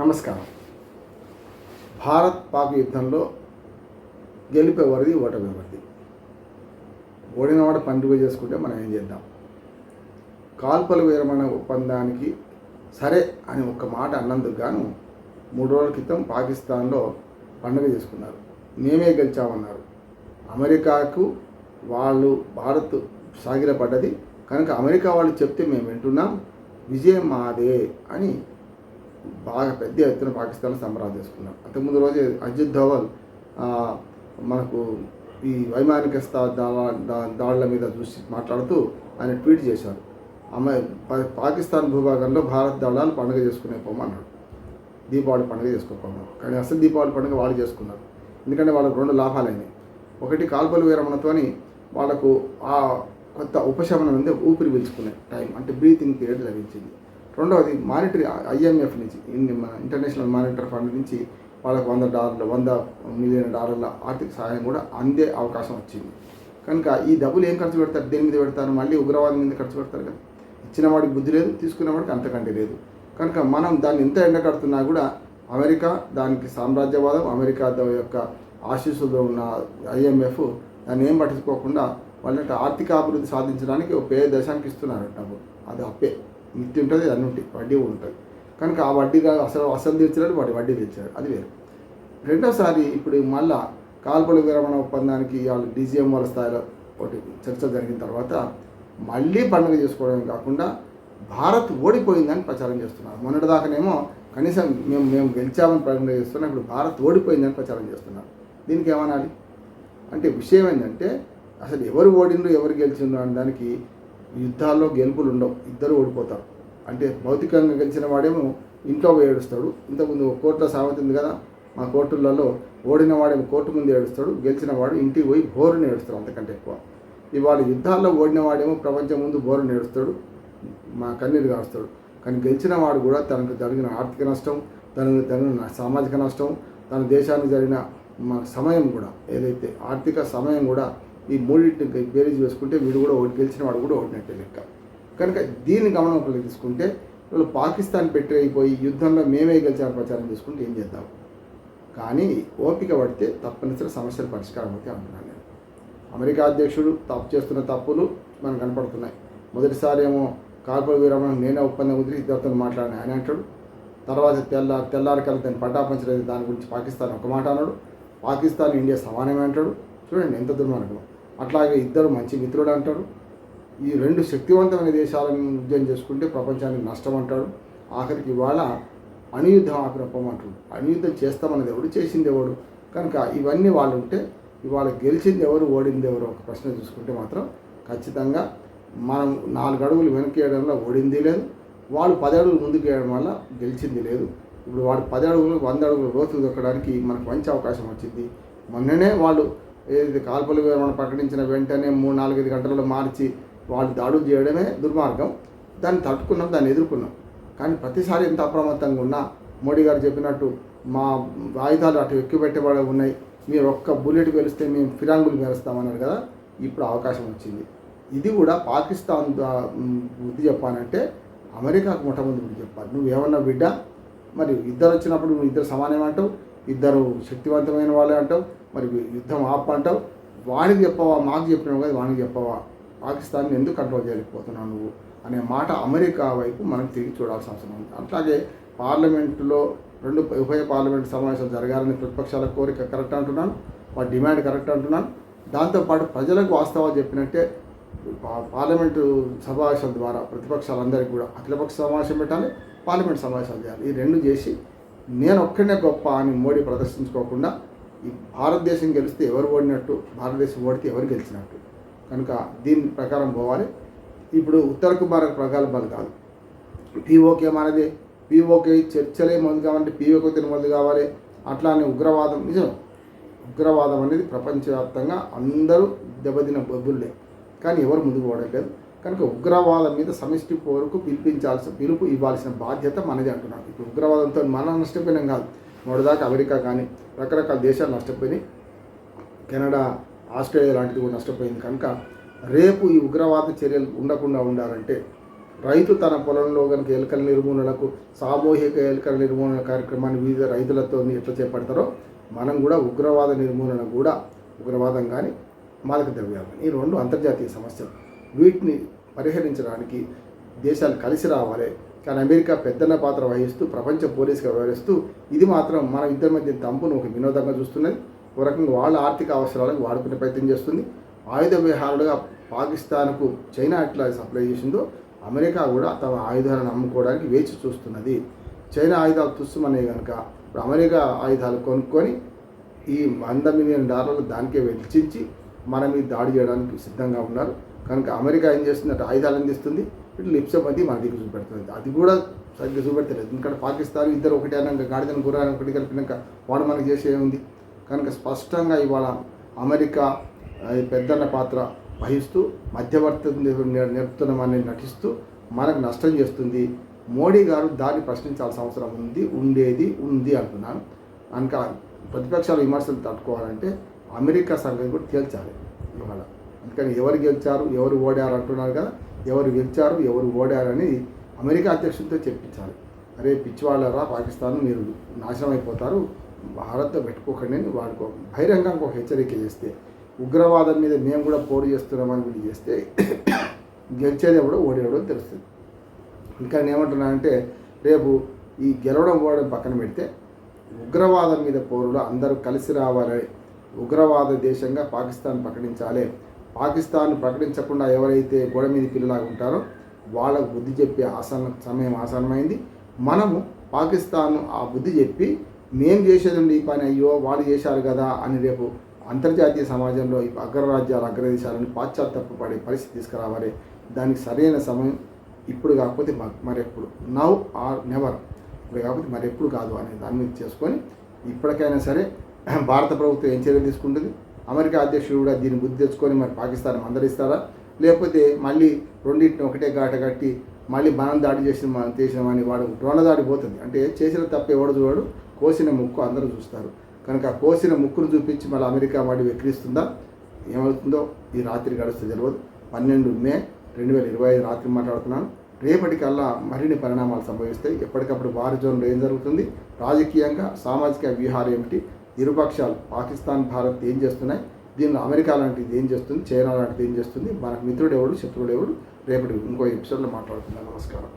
నమస్కారం. భారత్ పాక్ యుద్ధంలో గెలిపేవారిది ఓటమివరిది ఓడినవాడు పండుగ చేసుకుంటే మనం ఏం చేద్దాం? కాల్పల విరమణ ఒప్పందానికి సరే అని ఒక్క మాట అన్నందుకు గాను మూడు రోజుల క్రితం పాకిస్తాన్లో పండుగ చేసుకున్నారు. మేమే గెలిచామన్నారు. అమెరికాకు వాళ్ళు భారత్ సాగిరపడ్డది కనుక అమెరికా వాళ్ళు చెప్తే మేము వింటున్నాం. విజయం మాదే అని బాగా పెద్ద ఎత్తున పాకిస్తాన్ సంబరాలు చేసుకున్నారు. అంతకుముందు రోజే అజిత్ ధోవల్ మనకు ఈ వైమానిక స్థా- దా- దాడుల మీద చూసి మాట్లాడుతూ ఆయన ట్వీట్ చేశారు. అమ్మాయి పాకిస్తాన్ భూభాగంలో భారత్ దళాలు పండుగ చేసుకునే పోమన్నాడు దీపావళి పండుగ చేసుకోపోమన్నారు కానీ అసలు దీపావళి పండుగ వాళ్ళు చేసుకున్నారు. ఎందుకంటే వాళ్ళకు రెండు లాభాలైనవి ఒకటి కాల్పలు విరమణతోని వాళ్ళకు ఆ కొత్త ఉపశమనం ఉంది ఊపిరి పీల్చుకునే టైం అంటే బ్రీతింగ్ పీరియడ్ లభించింది. రెండవది మానిటరీ ఐఎంఎఫ్ నుంచి మన ఇంటర్నేషనల్ మానిటరీ ఫండ్ నుంచి వాళ్ళకు వంద డాలర్లు వంద మిలియన్ డాలర్ల ఆర్థిక సహాయం కూడా అందే అవకాశం వచ్చింది. కనుక ఈ డబ్బులు ఏం ఖర్చు పెడతారు? దేని మీద పెడతారు? మళ్ళీ ఉగ్రవాదం మీద ఖర్చు పెడతారు కదా. ఇచ్చిన వాడికి బుద్ధి లేదు తీసుకున్న వాడికి అంతకంటే లేదు. కనుక మనం దాన్ని ఎంత ఎండకడుతున్నా కూడా అమెరికా దానికి సామ్రాజ్యవాదం అమెరికా యొక్క ఆశీస్సులో ఉన్న ఐఎంఎఫ్ దాన్ని ఏం పట్టించుకోకుండా వాళ్ళంటే ఆర్థిక అభివృద్ధి సాధించడానికి ఒక పేద దేశానికి ఇస్తున్నారు డబ్బు అది అప్పే. మిత్తి ఉంటుంది అన్నీ ఉంటాయి. వడ్డీ ఉంటుంది. కనుక ఆ వడ్డీ కాదు అసలు అసలు తెచ్చారు వాడి వడ్డీ తెచ్చారు అది వేరు. రెండోసారి ఇప్పుడు మళ్ళా కాల్పల విరమణ ఒప్పందానికి వాళ్ళు డీజీఎం వాళ్ళ స్థాయిలో ఒకటి చర్చ జరిగిన తర్వాత మళ్ళీ పండుగ చేసుకోవడం కాకుండా భారత్ ఓడిపోయిందని ప్రచారం చేస్తున్నారు. మొన్నటిదాకానేమో కనీసం మేము మేము గెలిచామని ప్రకటన చేస్తున్నాం ఇప్పుడు భారత్ ఓడిపోయిందని ప్రచారం చేస్తున్నారు. దీనికి ఏమనాలి? అంటే విషయం ఏంటంటే అసలు ఎవరు ఓడిండ్రు ఎవరు గెలిచిండ్రు అనే దానికి యుద్ధాల్లో గెలుపులు ఉండవు. ఇద్దరు ఓడిపోతారు. అంటే భౌతికంగా గెలిచిన వాడేమో ఇంట్లో పోయి ఏడుస్తాడు. ఇంతకుముందు ఒక కోర్టులో సామెత ఉంది కదా మా కోర్టులలో ఓడిన వాడేమో కోర్టు ముందు ఏడుస్తాడు గెలిచిన వాడు ఇంటికి పోయి బోరుని ఏడుస్తాడు అంతకంటే ఎక్కువ. ఇవాళ యుద్ధాల్లో ఓడిన వాడేమో ప్రపంచం ముందు బోరుని ఏడుస్తాడు మా కన్నీరు కాస్తాడు కానీ గెలిచిన వాడు కూడా తనకు జరిగిన ఆర్థిక నష్టం తనకు జరిగిన సామాజిక నష్టం తన దేశానికి జరిగిన మా సమయం కూడా ఏదైతే ఆర్థిక సమయం కూడా ఈ మూడింటిని బేరీజ్ వేసుకుంటే వీడు కూడా ఒకటి గెలిచిన వాడు కూడా ఓడినట్టే లెక్క. కనుక దీన్ని గమనంలోకి తీసుకుంటే వీళ్ళు పాకిస్తాన్ పెట్టి అయిపోయి యుద్ధంలో మేమే గెలిచిన ప్రచారం చేసుకుంటే ఏం చేద్దాం? కానీ ఓపిక పడితే తప్పనిసరి సమస్యలు పరిష్కారం అయితే అంటున్నాను నేను. అమెరికా అధ్యక్షుడు తప్పు చేస్తున్న తప్పులు మనకు కనపడుతున్నాయి. మొదటిసారి ఏమో కాల్పుల విరమణ నేనే ఒప్పందం కుదిరి ఇద్దరితో మాట్లాడిన ఆయన అంటాడు. తర్వాత తెల్ల తెల్లారి కలిసి దాన్ని పటాపంచలేదు దాని గురించి పాకిస్తాన్ ఒక మాట అన్నాడు పాకిస్తాన్ ఇండియా సమానమే అంటాడు. చూడండి ఎంత దుర్మార్గం అట్లాగే ఇద్దరు మంచి మిత్రుడు అంటాడు ఈ రెండు శక్తివంతమైన దేశాలను యుద్ధం చేసుకుంటే ప్రపంచానికి నష్టం అంటాడు. ఆఖరికి ఇవాళ అణుయుద్ధం ఆపినప్పమంటాడు అణుయుద్ధం చేస్తామన్నది ఎవడు చేసింది ఎవడు? కనుక ఇవన్నీ వాళ్ళు ఉంటే ఇవాళ గెలిచింది ఎవరు ఓడింది ఎవరు ఒక ప్రశ్న చూసుకుంటే మాత్రం ఖచ్చితంగా మనం నాలుగు అడుగులు వెనక్కి వేయడంలో ఓడింది లేదు. వాళ్ళు పది అడుగులు ముందుకు వేయడం వల్ల గెలిచింది లేదు. ఇప్పుడు వాడు పది అడుగులు వంద అడుగులు లోతు దొక్కడానికి మనకు మంచి అవకాశం వచ్చింది. మొన్ననే వాళ్ళు ఏది కాల్పులు విరమణ ప్రకటించిన వెంటనే మూడు నాలుగైదు గంటలలో మార్చి వాళ్ళు దాడులు చేయడమే దుర్మార్గం. దాన్ని తట్టుకున్నాం దాన్ని ఎదుర్కొన్నాం. కానీ ప్రతిసారి ఎంత అప్రమత్తంగా ఉన్నా మోడీ గారు చెప్పినట్టు మా ఆయుధాలు అటు ఎక్కిపెట్టబడి ఉన్నాయి మీరు ఒక్క బుల్లెట్ పేలిస్తే మేము ఫిరాంగులు పేలుస్తామన్నారు కదా ఇప్పుడు అవకాశం వచ్చింది. ఇది కూడా పాకిస్తాన్ బుద్ధి చెప్పానంటే అమెరికాకు మొట్టమొదటి బుద్ధి చెప్పాలి. నువ్వేమన్నా బిడ్డ? మరి ఇద్దరు వచ్చినప్పుడు నువ్వు ఇద్దరు సమానమేమంటావు ఇద్దరు శక్తివంతమైన వాళ్ళే అంటావు మరి యుద్ధం ఆపంటావు. అంటావు చెప్పవా మాకు చెప్పినావు కదా వాడికి చెప్పవా? పాకిస్తాన్ని ఎందుకు కంట్రోల్ చేయలేకపోతున్నావు నువ్వు? అనే మాట అమెరికా వైపు మనం తిరిగి చూడాల్సిన అవసరం ఉంది. అట్లాగే పార్లమెంటులో రెండు ఉభయ పార్లమెంట్ సమావేశాలు జరగాలని ప్రతిపక్షాల కోరిక కరెక్ట్ అంటున్నాను వాటి డిమాండ్ కరెక్ట్ అంటున్నాను. దాంతోపాటు ప్రజలకు వాస్తవాలు చెప్పినట్టే పార్లమెంటు సమావేశాల ద్వారా ప్రతిపక్షాలందరికీ కూడా అఖిలపక్ష సమావేశం పెట్టాలి పార్లమెంట్ సమావేశాలు చేయాలి. ఈ రెండు చేసి నేను ఒక్కనే గొప్ప అని మోడీ ప్రదర్శించుకోకుండా ఈ భారతదేశం గెలిస్తే ఎవరు ఓడినట్టు భారతదేశం ఓడితే ఎవరు గెలిచినట్టు. కనుక దీని ప్రకారం పోవాలి. ఇప్పుడు ఉత్తర కుమార్ ప్రకారం బలు కాదు. పీఓకే మనది. పీఓకే చర్చలే మొదలు కావాలంటే పీఓకే మొదలు కావాలి. అట్లానే ఉగ్రవాదం నిజం ఉగ్రవాదం అనేది ప్రపంచవ్యాప్తంగా అందరూ దెబ్బతిన బొబ్బుల్లే కానీ ఎవరు ముందుకు పోవడం కనుక ఉగ్రవాదం మీద సమిష్టి పోరుకు పిలిపించాల్సిన పిలుపు ఇవ్వాల్సిన బాధ్యత మనది అంటున్నాను. ఇప్పుడు ఉగ్రవాదంతో మనం నష్టపోయినాం కాదు. మొదటిదాకా అమెరికా కానీ రకరకాల దేశాలు నష్టపోయినాయి. కెనడా ఆస్ట్రేలియా లాంటిది కూడా నష్టపోయింది. కనుక రేపు ఈ ఉగ్రవాద చర్యలు ఉండకుండా ఉండాలంటే రైతు తన పొలంలో కనుక ఎలుకల నిర్మూలనకు సామూహిక ఎలుకల నిర్మూలన కార్యక్రమాన్ని వివిధ రైతులతో ఎట్లా చేపడతారో మనం కూడా ఉగ్రవాద నిర్మూలన కూడా ఉగ్రవాదం కానీ మాదక ద్రవ్యాలు ఈ రెండు అంతర్జాతీయ సమస్యలు వీటిని పరిహరించడానికి దేశాలు కలిసి రావాలి. కానీ అమెరికా పెద్దన్న పాత్ర వహిస్తూ ప్రపంచ పోలీసుగా వ్యవహరిస్తూ ఇది మాత్రం మన ఇద్దరి మధ్య తంపును ఒక వినోదంగా చూస్తున్నది. ఒక రకంగా వాళ్ళ ఆర్థిక అవసరాలకు వాడుకునే ప్రయత్నం చేస్తుంది. ఆయుధ విహారులుగా పాకిస్తాన్కు చైనా ఎట్లా సప్లై చేసిందో అమెరికా కూడా తమ ఆయుధాలను అమ్ముకోవడానికి వేచి చూస్తున్నది. చైనా ఆయుధాలు తుస్సుమనే కనుక ఇప్పుడు అమెరికా ఆయుధాలు కొనుక్కొని ఈ వంద మిలియన్ డాలర్లు దానికే వెచ్చించి మన మీద దాడి చేయడానికి సిద్ధంగా ఉన్నారు. కనుక అమెరికా ఏం చేస్తుందంటే ఆయుధాలు అందిస్తుంది. లిప్సప్ అది మన దగ్గర చూపెడుతుంది. అది కూడా సరిగ్గా చూపెడతలేదు. ఎందుకంటే పాకిస్తాన్ ఇద్దరు ఒకటి అన్నాక గాడిదను గుర్రాన్ని ఒకటి కలిపినాక వాడు మనకి చేసే ఉంది కనుక స్పష్టంగా ఇవాళ అమెరికా పెద్దన్న పాత్ర వహిస్తూ మధ్యవర్తి నేర్పుతున్నామని నటిస్తూ మనకు నష్టం చేస్తుంది. మోడీ గారు దాన్ని ప్రశ్నించాల్సిన అవసరం ఉంది ఉండేది ఉంది అంటున్నాను. కనుక ప్రతిపక్షాలు విమర్శలు తట్టుకోవాలంటే అమెరికా సంగతి కూడా తేల్చాలి ఇవాళ. అందుకని ఎవరు గెలిచారు ఎవరు ఓడారు అంటున్నారు కదా ఎవరు గెలిచారు ఎవరు ఓడారని అమెరికా అధ్యక్షుడితో చెప్పించాలి. అరే పిచ్చివాళ్ళరా పాకిస్తాన్ మీరు నాశనం అయిపోతారు భారత్తో పెట్టుకోకండి అని వాడుకో బహిరంగంగా ఒక హెచ్చరిక చేస్తే ఉగ్రవాదం మీద మేము కూడా పోరు చేస్తున్నామని వీళ్ళు చేస్తే గెలిచేది ఎవడో ఓడేవడో తెలుస్తుంది. ఇంకా నేను ఏమంటున్నానంటే రేపు ఈ గెలవడం ఓడడం పక్కన పెడితే ఉగ్రవాదం మీద పోరులో అందరూ కలిసి రావాలని ఉగ్రవాద దేశంగా పాకిస్తాన్ ప్రకటించాలి పాకిస్తాన్ ప్రకటించకుండా ఎవరైతే గోడ మీద పిల్లలాగా ఉంటారో వాళ్ళకు బుద్ధి చెప్పే ఆసన సమయం ఆసనమైంది మనము పాకిస్తాన్ ఆ బుద్ధి చెప్పి మేం చేసేది ఈ పని అయ్యో వాళ్ళు చేశారు కదా అని రేపు అంతర్జాతీయ సమాజంలో ఈ అగ్రరాజ్యాలు అగ్రదేశాలను పాశ్చాత్తాపడే పరిస్థితి తీసుకురావాలి. దానికి సరైన సమయం ఇప్పుడు కాకపోతే మ- మరెప్పుడు? Now or never. ఇప్పుడు కాకపోతే మరెప్పుడు కాదు అనే దాని మీద చేసుకొని ఇప్పటికైనా సరే భారత ప్రభుత్వం ఏం చర్యలు తీసుకుంటుంది? అమెరికా అధ్యక్షుడు కూడా దీన్ని బుద్ధి తెచ్చుకొని మరి పాకిస్తాన్ మందలిస్తారా? లేకపోతే మళ్ళీ రెండింటిని ఒకటే గాట కట్టి మళ్ళీ మనం దాడి చేసిన మనం చేసినామని వాడు డ్రోన్ల దాడి పోతుంది. అంటే చేసిన తప్పు ఎవడు చూడడు? కోసిన ముక్కు అందరూ చూస్తారు. కనుక కోసిన ముక్కును చూపించి మళ్ళీ అమెరికా వాడి విక్రిస్తుందా ఏమవుతుందో ఈ రాత్రి గడుస్తుంది తెలియదు. పన్నెండు మే రెండు వేల ఇరవై ఐదు రాత్రి మాట్లాడుతున్నాను. రేపటికల్లా మరిన్ని పరిణామాలు సంభవిస్తాయి. ఎప్పటికప్పుడు వారి జోన్లో ఏం జరుగుతుంది? రాజకీయంగా సామాజిక వ్యూహాలు ఏమిటి? ఇరుపక్షాలు పాకిస్తాన్ భారత్ ఏం చేస్తున్నాయి? దీనిలో అమెరికా లాంటిది ఏం చేస్తుంది? చైనా లాంటిది ఏం చేస్తుంది? మనకు మిత్రుడు ఎవడు శత్రుడు ఎవడు రేపటి ఇంకో ఎపిసోడ్లో మాట్లాడుతున్నాను నమస్కారం.